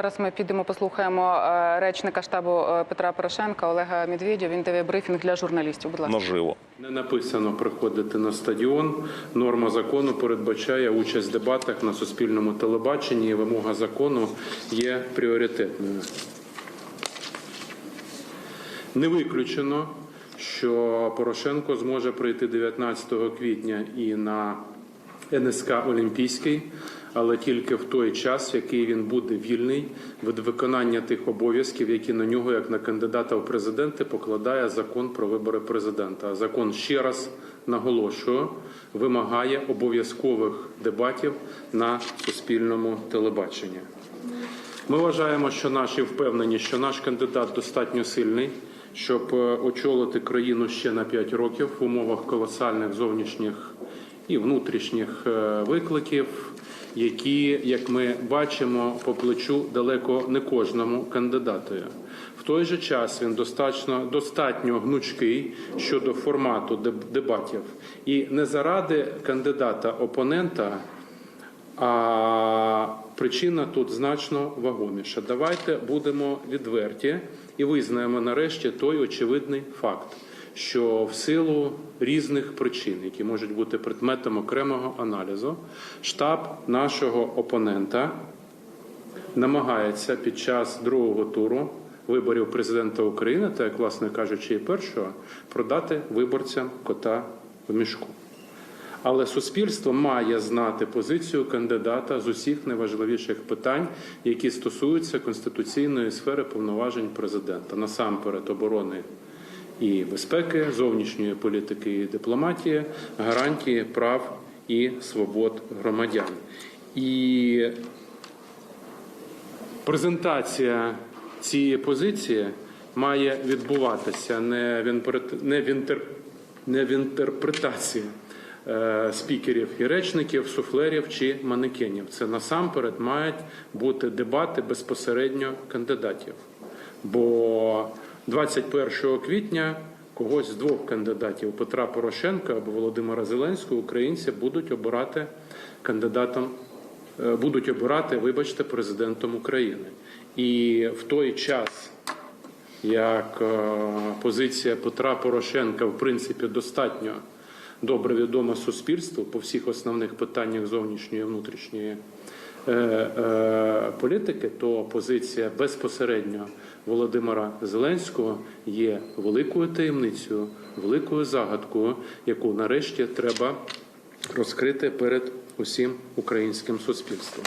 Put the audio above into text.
Зараз ми підемо, послухаємо е, речника штабу е, Петра Порошенка Олега Медведєва. Він дає брифінг для журналістів. Будь ласка. наживо. Не написано приходити на стадіон. Норма закону передбачає участь в дебатах на суспільному телебаченні. і Вимога закону є пріоритетною. Не виключено, що Порошенко зможе прийти 19 квітня і на НСК Олімпійський, але тільки в той час, в який він буде вільний від виконання тих обов'язків, які на нього, як на кандидата в президенти, покладає закон про вибори президента. Закон ще раз наголошую, вимагає обов'язкових дебатів на суспільному телебаченні. Ми вважаємо, що наші впевнені, що наш кандидат достатньо сильний, щоб е, очолити країну ще на 5 років в умовах колосальних зовнішніх і внутрішніх е, викликів, які, як ми бачимо, по плечу далеко не кожному кандидатові. В той же час він достатньо, достатньо гнучкий щодо формату дебатів. І не заради кандидата-опонента а причина тут значно вагоміша. Давайте будемо відверті і визнаємо нарешті той очевидний факт, що в силу різних причин, які можуть бути предметом окремого аналізу, штаб нашого опонента намагається під час другого туру виборів президента України, та як власне кажучи, і першого, продати виборцям кота в мішку. Але суспільство має знати позицію кандидата з усіх найважливіших питань, які стосуються конституційної сфери повноважень президента, насамперед оборони і безпеки, зовнішньої політики і дипломатії, гарантії прав і свобод громадян. І презентація цієї позиції має відбуватися не в, інтерпретації е, спікерів і речників, суфлерів чи манекенів. Це насамперед мають бути дебати безпосередньо кандидатів. Бо 21 квітня когось з двох кандидатів Петра Порошенка або Володимира Зеленського українці будуть обирати кандидатом е, будуть обирати, вибачте, президентом України. І в той час, як е, позиція Петра Порошенка, в принципі, достатньо добре відома суспільству по всіх основних питаннях зовнішньої і внутрішньої е, політики, то позиція безпосередньо Володимира Зеленського є великою таємницею, великою загадкою, яку нарешті треба розкрити перед усім українським суспільством.